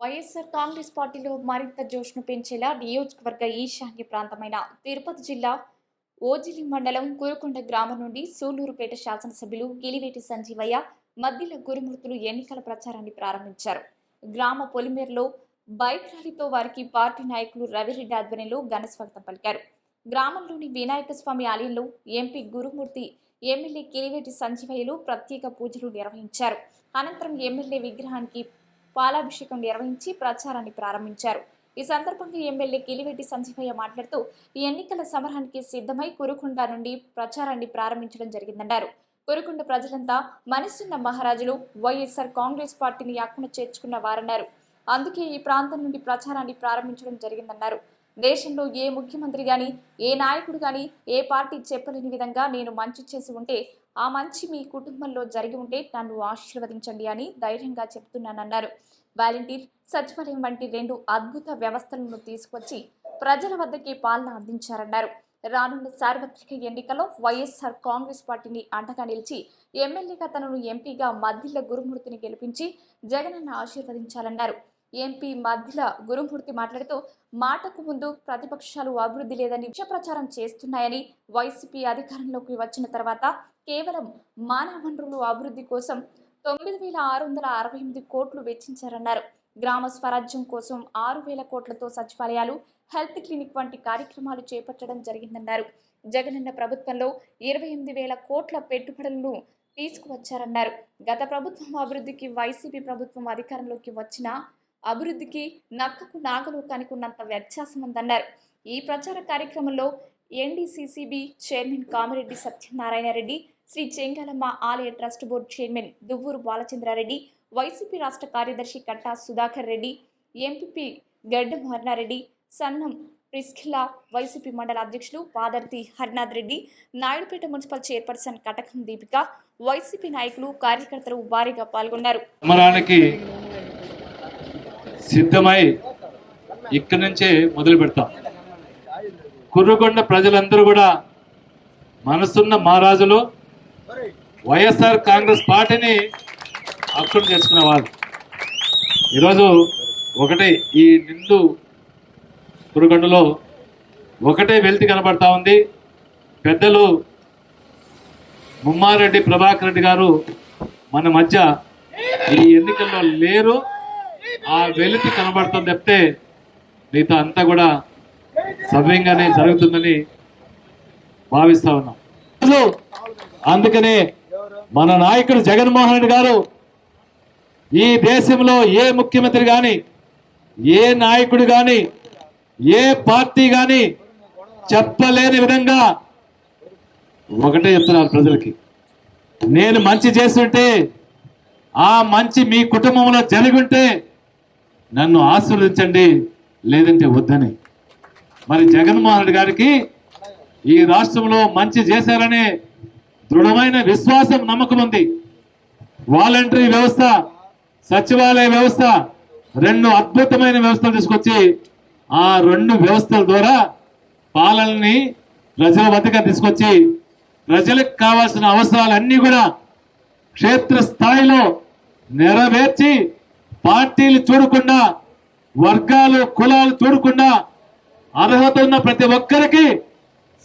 వైఎస్ఆర్ కాంగ్రెస్ పార్టీలో మరింత జోష్ను పెంచేలా నియోజకవర్గ ఈశాన్య ప్రాంతమైన తిరుపతి జిల్లా ఓజిలి మండలం కురుకొండ గ్రామం నుండి సూలూరుపేట శాసనసభ్యులు గిలివేటి సంజీవయ్య మద్దిల గురుమూర్తులు ఎన్నికల ప్రచారాన్ని ప్రారంభించారు. గ్రామ పొలిమేరలో బైక్ ర్యాలీతో వారికి పార్టీ నాయకులు రవిరెడ్డి ఆధ్వర్యంలో ఘనస్వాగతం పలికారు. గ్రామంలోని వినాయక స్వామి ఆలయంలో ఎంపీ గురుమూర్తి ఎమ్మెల్యే కిలివేటి సంజీవయ్యలు ప్రత్యేక పూజలు నిర్వహించారు. అనంతరం ఎమ్మెల్యే విగ్రహానికి పాలాభిషేకం నిర్వహించి ప్రచారాన్ని ప్రారంభించారు. ఈ సందర్భంగా ఎమ్మెల్యే కిలివెట్టి సంజీవయ్య మాట్లాడుతూ ఈ ఎన్నికల సమరానికి సిద్ధమై కురుకొండ నుండి ప్రచారాన్ని ప్రారంభించడం జరిగిందన్నారు. కురుకొండ ప్రజలంతా మనసున్న మహారాజులు వైఎస్ఆర్ కాంగ్రెస్ పార్టీని యాక్కున చేర్చుకున్న వారన్నారు. అందుకే ఈ ప్రాంతం నుండి ప్రచారాన్ని ప్రారంభించడం జరిగిందన్నారు. దేశంలో ఏ ముఖ్యమంత్రి గాని ఏ నాయకుడు గాని ఏ పార్టీ చెప్పలేని విధంగా నేను మంచి చేసి ఉంటే ఆ మంచి మీ కుటుంబంలో జరిగి ఉంటే నన్ను ఆశీర్వదించండి అని ధైర్యంగా చెప్తున్నానన్నారు. వాలంటీర్ సచివాలయం వంటి రెండు అద్భుత వ్యవస్థలను తీసుకొచ్చి ప్రజల వద్దకే పాలన అందించారన్నారు. రానున్న సార్వత్రిక ఎన్నికలో వైఎస్ఆర్ కాంగ్రెస్ పార్టీని అండగా నిలిచి ఎమ్మెల్యేగా తనను ఎంపీగా మద్దిల గురుమూర్తిని గెలిపించి జగనన్న ఆశీర్వదించాలన్నారు. ఎంపీ మధ్యల గురుమూర్తి మాట్లాడుతూ మాటకు ముందు ప్రతిపక్షాలు అభివృద్ధి లేదని విషప్రచారం చేస్తున్నాయని వైసీపీ అధికారంలోకి వచ్చిన తర్వాత కేవలం మానవ వనరులు అభివృద్ధి కోసం తొమ్మిది వేల ఆరు వందల అరవై ఎనిమిది కోట్లు వెచ్చించారన్నారు. గ్రామ స్వరాజ్యం కోసం ఆరు వేల కోట్లతో సచివాలయాలు హెల్త్ క్లినిక్ వంటి కార్యక్రమాలు చేపట్టడం జరిగిందన్నారు. జగనన్న ప్రభుత్వంలో ఇరవై ఎనిమిది వేల కోట్ల పెట్టుబడులను తీసుకువచ్చారన్నారు. గత ప్రభుత్వం అభివృద్ధికి వైసీపీ ప్రభుత్వం అధికారంలోకి వచ్చిన అభివృద్ధికి నక్కకు నాగలు కనుకున్నంత వ్యత్యాసం ఉందన్నారు. ఈ ప్రచార కార్యక్రమంలో ఎన్డీసీసీబీ చైర్మన్ కామిరెడ్డి సత్యనారాయణ రెడ్డి శ్రీ చెంగలమ్మ ఆలయ trust board chairman Duvvuru Balachandra Reddy YCP రాష్ట్ర కార్యదర్శి కట్టా సుధాకర్ రెడ్డి ఎంపీపీ గడ్డ మోహనారెడ్డి సన్నం ప్రిస్కిల్లా వైసీపీ మండల అధ్యక్షులు Padarthi Harinath Reddy Naidupeta municipal chairperson Katakam Deepika YCP నాయకులు కార్యకర్తలు భారీగా పాల్గొన్నారు. సిద్ధమై ఇక్కడి నుంచే మొదలు పెడతాం. కుర్రకొండ ప్రజలందరూ కూడా మనసున్న మహారాజులు వైఎస్ఆర్ కాంగ్రెస్ పార్టీని అక్కడ చేసుకునే వాళ్ళు. ఈరోజు ఒకటే ఈ నిండు కురుగొండలో ఒకటే వెళ్తి కనబడతా ఉంది. పెద్దలు ముమ్మారెడ్డి ప్రభాకర్ రెడ్డి గారు మన మధ్య ఈ ఎన్నికల్లో లేరు. ఆ వెలితి కనబడుతుంది చెప్తే మిగతా అంతా కూడా సవ్యంగానే జరుగుతుందని భావిస్తా ఉన్నాం. అందుకనే మన నాయకుడు జగన్మోహన్ రెడ్డి గారు ఈ దేశంలో ఏ ముఖ్యమంత్రి కానీ ఏ నాయకుడు కానీ ఏ పార్టీ కానీ చెప్పలేని విధంగా ఒకటే చెప్తున్నారు ప్రజలకి. నేను మంచి చేస్తుంటే ఆ మంచి మీ కుటుంబంలో జరుగుంటే నన్ను ఆశీర్వదించండి లేదంటే వద్దని. మరి జగన్మోహన్ రెడ్డి గారికి ఈ రాష్ట్రంలో మంచి చేశారనే దృఢమైన విశ్వాసం నమ్మకం ఉంది. వాలంటరీ వ్యవస్థ సచివాలయ వ్యవస్థ రెండు అద్భుతమైన వ్యవస్థలు తీసుకొచ్చి ఆ రెండు వ్యవస్థల ద్వారా పాలనని ప్రజల వద్దగా తీసుకొచ్చి ప్రజలకు కావాల్సిన అవసరాలన్నీ కూడా క్షేత్ర స్థాయిలో నెరవేర్చి పార్టీలు చూడకుండా వర్గాలు కులాలు చూడకుండా అర్హత ఉన్న ప్రతి ఒక్కరికి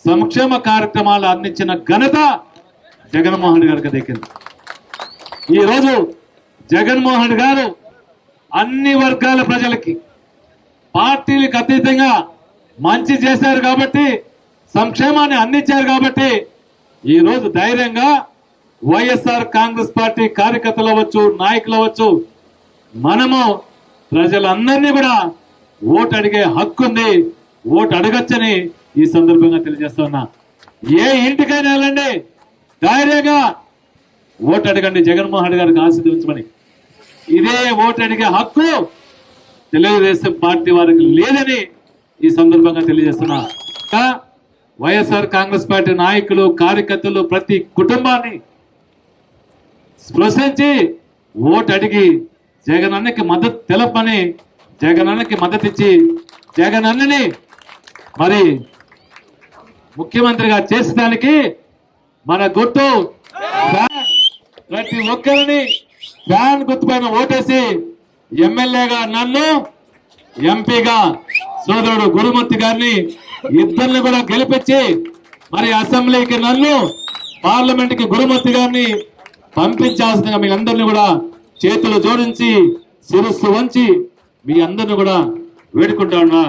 సంక్షేమ కార్యక్రమాలు అందించిన ఘనత జగన్మోహన్ గారికి దక్కింది. ఈరోజు జగన్మోహన్ గారు అన్ని వర్గాల ప్రజలకి పార్టీలకు అతీతంగా మంచి చేశారు కాబట్టి సంక్షేమాన్ని అందించారు కాబట్టి ఈ రోజు ధైర్యంగా వైఎస్ఆర్ కాంగ్రెస్ పార్టీ కార్యకర్తలు అవ్వచ్చు నాయకులు అవ్వచ్చు మనము ప్రజలందరినీ కూడా ఓటు అడిగే హక్కు ఉంది. ఓటు అడగచ్చని ఈ సందర్భంగా తెలియజేస్తున్నా ఏ ఇంటికైనా వెళ్ళండి. ధైర్యంగా ఓటు అడగండి జగన్మోహన్ రెడ్డి గారికి ఆశీర్వించమని ఇదే ఓటు అడిగే హక్కు తెలుగుదేశం పార్టీ వారికి లేదని ఈ సందర్భంగా తెలియజేస్తున్నా. వైఎస్ఆర్ కాంగ్రెస్ పార్టీ నాయకులు కార్యకర్తలు ప్రతి కుటుంబాన్ని స్పృశించి ఓటు అడిగి జగనన్నకి మద్దతు తెలపని జగనన్నకి మద్దతు ఇచ్చి జగనన్నని మరి ముఖ్యమంత్రిగా చేసేదానికి మన గుర్తు ప్రతి ఒక్కరిని ఫ్యాన్ గుర్తు పైన ఓటేసి ఎమ్మెల్యేగా నన్ను ఎంపీగా సోదరుడు గురుమూర్తి గారిని ఇద్దరిని కూడా గెలిపించి మరి అసెంబ్లీకి నన్ను పార్లమెంట్కి గురుమూర్తి గారిని పంపించాల్సిందిగా మీ అందరిని కూడా చేతులు జోడించి శిరస్సు వంచి మీ అందరిని కూడా వేడుకుంటా ఉన్నా.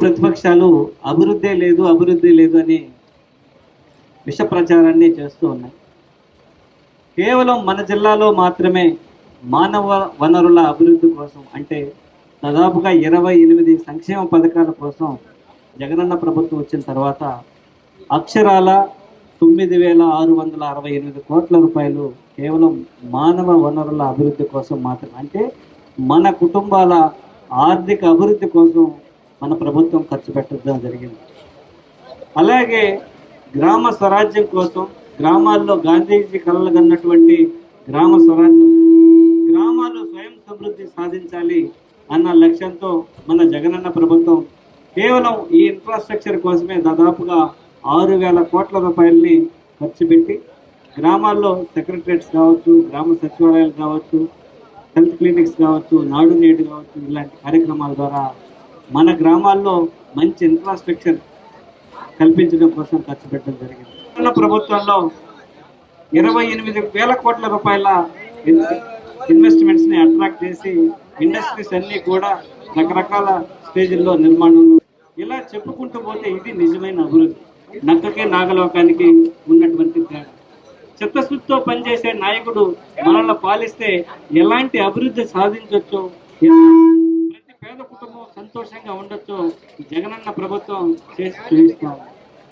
ప్రతిపక్షాలు అభివృద్ధి లేదు అభివృద్ధి లేదు అని విష ప్రచారాన్ని చేస్తూ ఉన్నాయి. కేవలం మన జిల్లాలో మాత్రమే మానవ వనరుల అభివృద్ధి కోసం అంటే దాదాపుగా ఇరవై ఎనిమిది సంక్షేమ పథకాల కోసం జగనన్న ప్రభుత్వం వచ్చిన తర్వాత అక్షరాల తొమ్మిది వేల ఆరు వందల అరవై ఎనిమిది కోట్ల రూపాయలు కేవలం మానవ వనరుల అభివృద్ధి కోసం మాత్రమే. అంటే మన కుటుంబాల ఆర్థిక అభివృద్ధి కోసం మన ప్రభుత్వం ఖర్చు పెట్టడం జరిగింది. అలాగే గ్రామ స్వరాజ్యం కోసం గ్రామాల్లో గాంధీజీ కలలు కన్నటువంటి గ్రామ స్వరాజ్యం. గ్రామాలు స్వయం సమృద్ధి సాధించాలి అన్న లక్ష్యంతో మన జగనన్న ప్రభుత్వం కేవలం ఈ ఇన్ఫ్రాస్ట్రక్చర్ కోసమే దాదాపుగా ఆరు వేల కోట్ల రూపాయలని ఖర్చు పెట్టి గ్రామాల్లో సెక్రటరేట్స్ కావచ్చు గ్రామ సచివాలయాలు కావచ్చు హెల్త్ క్లినిక్స్ కావచ్చు నాడు నేడు కావచ్చు ఇలాంటి కార్యక్రమాల ద్వారా మన గ్రామాల్లో మంచి ఇన్ఫ్రాస్ట్రక్చర్ కల్పించడం కోసం ఖర్చు పెట్టడం జరిగింది. మన ప్రభుత్వంలో ఇరవై ఎనిమిది వేల కోట్ల రూపాయల ఇన్వెస్ట్మెంట్స్ని అట్రాక్ట్ చేసి ఇండస్ట్రీస్ అన్నీ కూడా రకరకాల స్టేజ్ల్లో నిర్మాణంలో ఇలా చెప్పుకుంటూ పోతే ఇది నిజమైన అభివృద్ధి. నక్కకే నాగలోకానికి ఉన్నటువంటి తేడా చిత్తశుద్ధితో పనిచేసే నాయకుడు మనల్ని పాలిస్తే ఎలాంటి అభివృద్ధి సాధించవచ్చు ప్రతి పేద కుటుంబం సంతోషంగా ఉండొచ్చో జగనన్న ప్రభుత్వం చేసి చూపిస్తాం.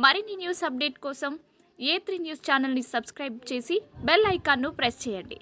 మరిన్ని న్యూస్ అప్డేట్ కోసం ఏ త్రీ న్యూస్ ఛానల్ని సబ్స్క్రైబ్ చేసి బెల్ ఐకాన్ను ప్రెస్ చేయండి.